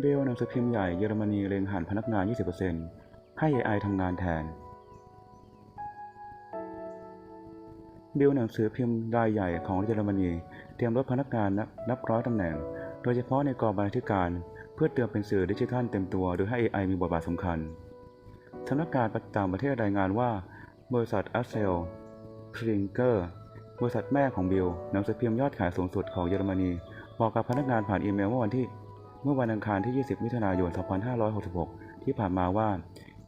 เบลหนังสือพิมพ์ใหญ่เยอรมนีเล็งหันพนักงาน 20%ให้ AI ทำงานแทน บิลหนังสือพิมพ์รายใหญ่ของเยอรมนี เตรียมลดพนักงานนับร้อยตำแหน่ง โดยเฉพาะในกองบรรณาธิการ เพื่อเตรียมเป็นสื่อดิจิทัลเต็มตัว โดยให้ AI มีบทบาทสำคัญสำนักงานต่างประเทศรายงานว่า บริษัทอัสเซลพริงเกอร์บริษัทแม่ของบิลหนังสือพิมพ์ยอดขายสูงสุดของเยอรมนี บอกกับพนักงานผ่านอีเมลเมื่อวันที่ เมื่อวันอังคารที่ 20 มิถุนายน 2566 ที่ผ่านมาว่า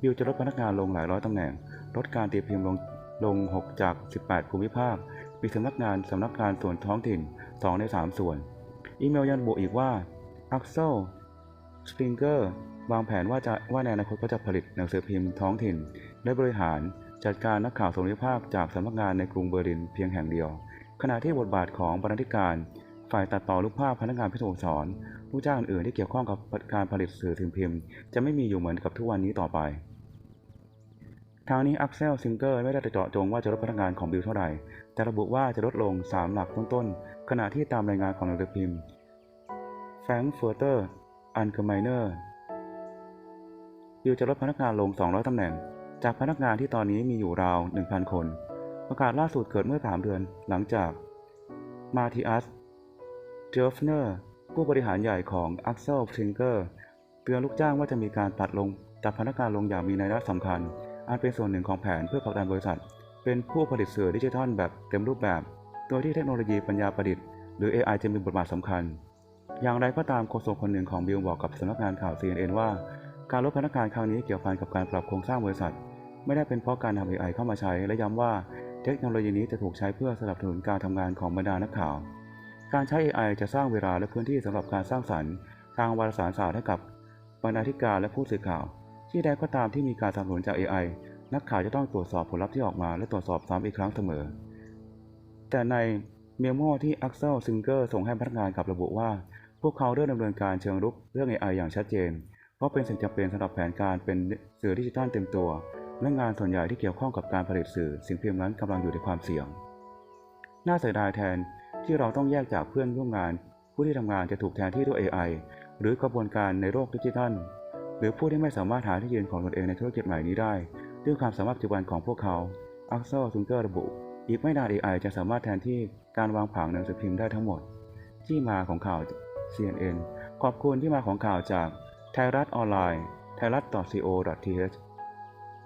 บิลจะลดพนักงานลงหลายร้อยตำแหน่ง ลดการตีพิมพ์ลงลง 6 จาก 18 ภูมิภาค มีสำนักงานสำนักงานส่วนท้องถิ่น 2 ใน 3 ส่วน อีเมลยังระบุอีกว่า Axel Springer วางแผนว่าจะว่าในอนาคตก็จะผลิตหนังสือพิมพ์ท้องถิ่น และบริหารจัดการนักข่าวส่วนภูมิภาคจากสำนักงานในกรุงเบอร์ลินเพียงแห่งเดียว ขณะที่บทบาทของบรรณาธิการ ฝ่ายตัดต่อรูปภาพพนักงานพิสูจน์สอนลูกจ้างอื่นที่เกี่ยวข้องกับการผลิตสื่อถึงพิมพ์ จะไม่มีอยู่เหมือนกับทุกวันนี้ต่อไป ทางนี้ Axel Singer ไม่ได้เจาะจงว่าจะลดพนักงานของบิลเท่าไหร่ แต่ระบุว่าจะลดลง 3 หลักต้นๆ ขณะที่ตามรายงานของหนังสือพิมพ์ Frankfurter Allgemeine บิลจะลดพนักงานลง 200 ตำแหน่ง จากพนักงานที่ตอนนี้มีอยู่ราว 1,000 คน ประกาศล่าสุดเกิดเมื่อ 3 เดือน หลังจากมาทิอัส เจฟเนอร์ผู้บริหารใหญ่ของ Axel Springer เตือนลูกจ้างว่าจะมีการตัดลงตัดพนักงานลงอย่างมีนัยสำคัญ อันเป็นส่วนหนึ่งของแผนเพื่อผลักดันบริษัท เป็นผู้ผลิตสื่อดิจิทัลแบบเต็มรูปแบบ โดยที่เทคโนโลยีปัญญาประดิษฐ์หรือ AI จะมีบทบาทสำคัญ อย่างไรก็ตามโฆษกคนหนึ่งของบิลบอกกับสำนักงานข่าว CNN ว่า การลดพนักงานครั้งนี้เกี่ยวพันกับการปรับโครงสร้างบริษัท ไม่ได้เป็นเพราะการนำ AI เข้ามาใช้และย้ำว่าเทคโนโลยีนี้จะถูกใช้เพื่อสนับสนุนการทำงานของบรรดานักข่าว การใช้ AI จะสร้างเวลาและพื้นที่สำหรับการสร้างสรรค์ ทางวารสารศาสตร์ให้กับบรรณาธิการและผู้สื่อข่าว ที่ใดก็ตามที่มีการสนับสนุนจาก AI นักข่าวจะต้องตรวจสอบผลลัพธ์ที่ออกมาและตรวจสอบซ้ำอีกครั้งเสมอ แต่ในเมโมที่ Axel Singer ส่งให้พนักงานกลับระบุว่า พวกเขาเริ่มดำเนินการเชิงรุกเรื่อง AI อย่างชัดเจน เพราะเป็นสิ่งจำเป็นสำหรับแผนการเป็นสื่อดิจิทัลเต็มตัว และงานส่วนใหญ่ที่เกี่ยวข้องกับการผลิตสื่อ สิ่งพิมพ์นั้นกำลังอยู่ในความเสี่ยง น่าเสียดายแทน ที่เราต้องแยกจากเพื่อนร่วมงาน ผู้ที่ทำงานจะถูกแทนที่ด้วย AI หรือกระบวนการในโลกดิจิทัล หรือผู้ที่ไม่สามารถหาที่ยืนของตนเองในธุรกิจใหม่นี้ได้ด้วยความสามารถปัจจุบันของพวกเขาอักเซลซุงเกอร์ระบุ อีกไม่นาน AI จะสามารถแทนที่การวางผังหนังสือพิมพ์ได้ทั้งหมด ที่มาของข่าว CNN ขอบคุณที่มาของข่าวจากไทยรัฐออนไลน์ไทยรัฐ .co.th